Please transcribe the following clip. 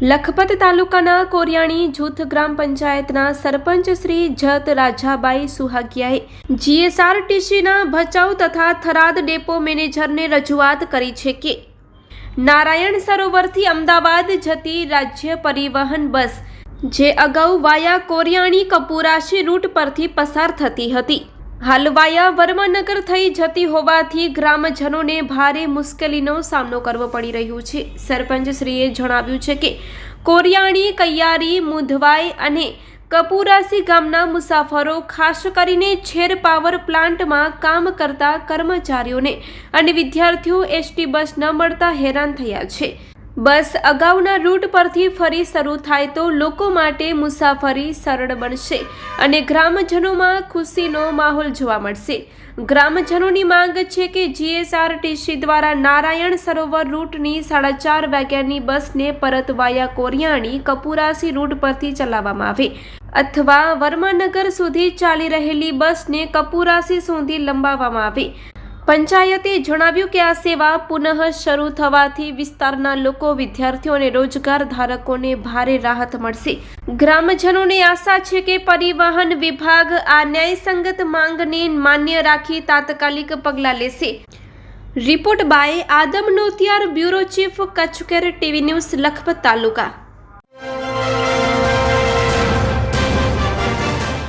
લખપત તાલુકાના કોરિયાણી જૂથ ગ્રામ પંચાયતના સરપંચ શ્રી જત રાજાબાઈ સુહાગિયાએ જીએસઆરટીસીના ભચાઉ તથા થરાદ ડેપો મેનેજરને રજૂઆત કરી છે કે નારાયણ સરોવરથી અમદાવાદ જતી રાજ્ય પરિવહન બસ જે અગાઉ વાયા કોરિયાણી કપુરાશી રૂટ પરથી પસાર થતી હતી. હાલ વાયા વર્માનગર થઈ જતી હોવાથી ગ્રામજનોને ભારે મુશ્કેલીનો સામનો કરવો પડી રહ્યો છે. સરપંચશ્રીએ જણાવ્યું છે કે કોરિયાણી કૈયારી, મુધવાઈ અને કપુરાસી ગામના મુસાફરો ખાસ કરીને છેર પાવર પ્લાન્ટમાં કામ કરતા કર્મચારીઓને અને વિદ્યાર્થીઓ એસટી બસ ન મળતા હેરાન થયા છે. બસ અગાઉના રૂટ પરથી ફરી શરૂ થાય તો લોકો માટે મુસાફરી સરળ બનશે અને ગ્રામજનોમાં ખુશીનો માહોલ જોવા મળશે. ગ્રામજનોની માંગ છે કે જીએસઆરટીસી દ્વારા નારાયણ સરોવર રૂટની સાડા ચાર વાગ્યાની બસને પરત વાયા કોરિયાણી કપુરાસી રૂટ પરથી ચલાવવામાં આવે અથવા વર્માનગર સુધી ચાલી રહેલી બસને કપુરાસી સુધી લંબાવવામાં આવે. પંચાયતે જણાવ્યું કે આ સેવા પુનઃ શરૂ થવાથી વિસ્તારના લોકો, વિદ્યાર્થીઓ અને રોજગાર ધારકોને ભારે રાહત મળશે. ગ્રામજનોને આશા છે કે પરિવહન વિભાગ આ ન્યાયસંગત માંગને માન્ય રાખી તાત્કાલિક પગલાં લેશે. Report by Adam Notiyar, bureau chief કચુકેર TV news, Lakhpat taluka.